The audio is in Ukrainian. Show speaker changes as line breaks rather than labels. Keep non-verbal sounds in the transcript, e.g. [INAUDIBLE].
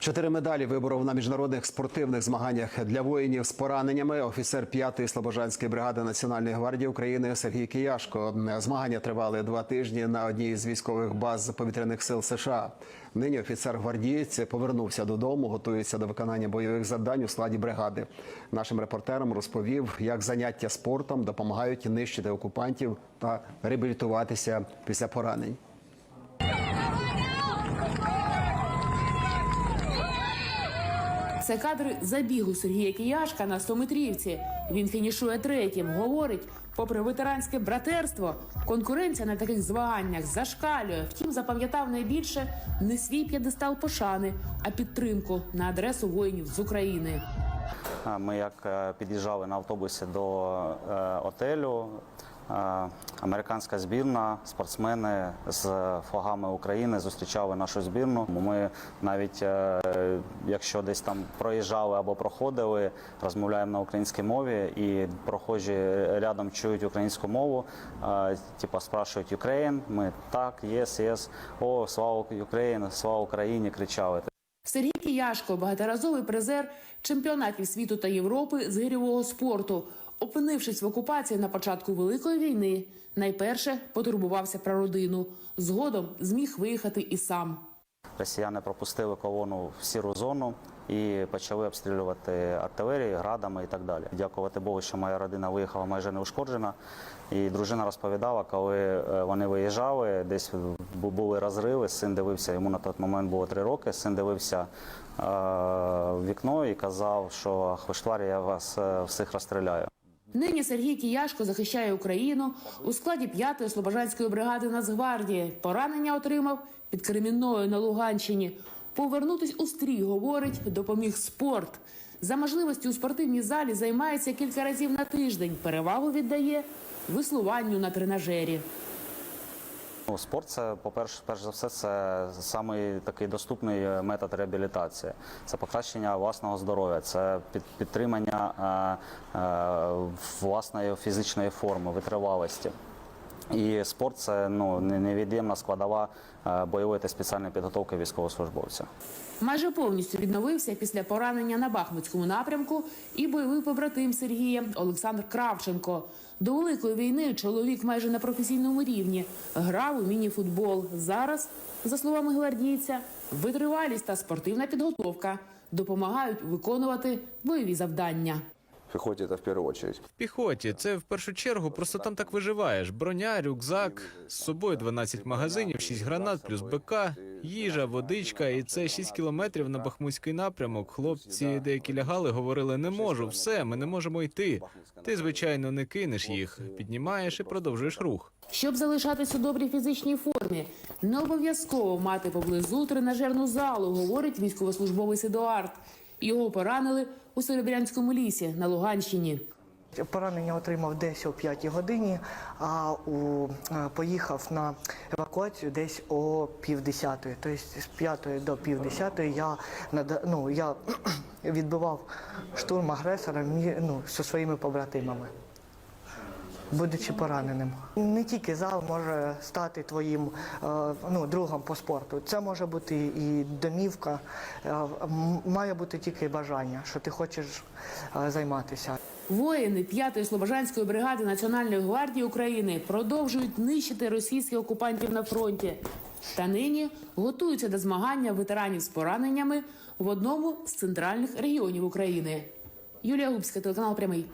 Чотири медалі виборов на міжнародних спортивних змаганнях для воїнів з пораненнями. Офіцер 5-ї Слобожанської бригади Національної гвардії України Сергій Кияшко. Змагання тривали два тижні на одній з військових баз повітряних сил США. Нині офіцер гвардієць повернувся додому, готується до виконання бойових завдань у складі бригади. Нашим репортерам розповів, як заняття спортом допомагають нищити окупантів та реабілітуватися після поранень.
Це кадри забігу Сергія Кияшка на 100-метрівці. Він фінішує третім. Говорить, попри ветеранське братерство, конкуренція на таких змаганнях зашкалює. Втім, запам'ятав найбільше не свій п'єдестал пошани, а підтримку на адресу воїнів з України.
Ми як е, під'їжджали на автобусі до е, отелю. Е, Американська збірна, спортсмени з флагами України зустрічали нашу збірну. Ми навіть е, якщо десь там проїжджали або проходили, розмовляємо на українській мові, і прохожі рядом чують українську мову, е, типа спрашують Україн. Ми так, єс, єс, о, слава Україні, слава Україні! кричали.
Сергій Кияшко багаторазовий призер чемпіонатів світу та Європи з гирьового спорту. Опинившись в окупації на початку великої війни, найперше потурбувався про родину. Згодом зміг виїхати і сам.
Росіяни пропустили колону в сіру зону і почали обстрілювати артилерією, градами і так далі. Дякувати Богу, що моя родина виїхала майже неушкоджена. І дружина розповідала, коли е, вони виїжджали, десь були розриви. Син дивився, йому на той момент було три роки. Син дивився е, в вікно і казав, що хвиштварі я вас е, всіх розстріляю.
Нині Сергій Кіяшко захищає Україну у складі 5-ї Слобожанської бригади Нацгвардії. Поранення отримав під Кремінною на Луганщині. Повернутись у стрій, говорить, допоміг спорт. За можливості у спортивній залі займається кілька разів на тиждень. Перевагу віддає веслуванню на тренажері.
Ну, спорт це, по-перше, перш за все, це самий такий доступний е, метод реабілітації. Це покращення власного здоров'я, це підтримання е, е, власної фізичної форми, витривалості. І спорт це ну, не- невід'ємна складова е, бойової та спеціальної підготовки військовослужбовця.
Майже повністю відновився після поранення на Бахмутському напрямку і бойовий побратим Сергія Олександр Кравченко. До великої війни чоловік майже на професійному рівні грав у міні-футбол. Зараз, за словами гвардійця, витривалість та спортивна підготовка допомагають виконувати бойові завдання.
Пехоте это в первую очередь.
Піхоті, це в першу чергу, просто там так виживаєш. Броня, рюкзак, з собою 12 магазинів, 6 гранат плюс БК, їжа, водичка, і це 6 кілометрів на Бахмутський напрямок. Хлопці деякі лягали, говорили, не можу, все, ми не можемо йти. Ти, звичайно, не кинеш їх, піднімаєш і продовжуєш рух.
Щоб залишатись у добрій фізичній формі, не обов'язково мати поблизу тренажерну залу, говорить військовослужбовець Едуард. Його поранили у Серебрянському лісі на Луганщині.
Поранення отримав десь о 5 годині, а у, е, поїхав на евакуацію десь о півдесятої. Тобто з п'ятої до півдесятої я, ну, я [CLEARS THROAT] відбивав штурм агресора ну, зі своїми побратимами. Будучи пораненим, не тільки зал може стати твоїм е, ну, другом по спорту. Це може бути і домівка, е, має бути тільки бажання, що ти хочеш е, займатися.
Воїни 5-ї Слобожанської бригади Національної гвардії України продовжують нищити російських окупантів на фронті. Та нині готуються до змагання ветеранів з пораненнями в одному з центральних регіонів України. Юлія Губська, телеканал Прямий.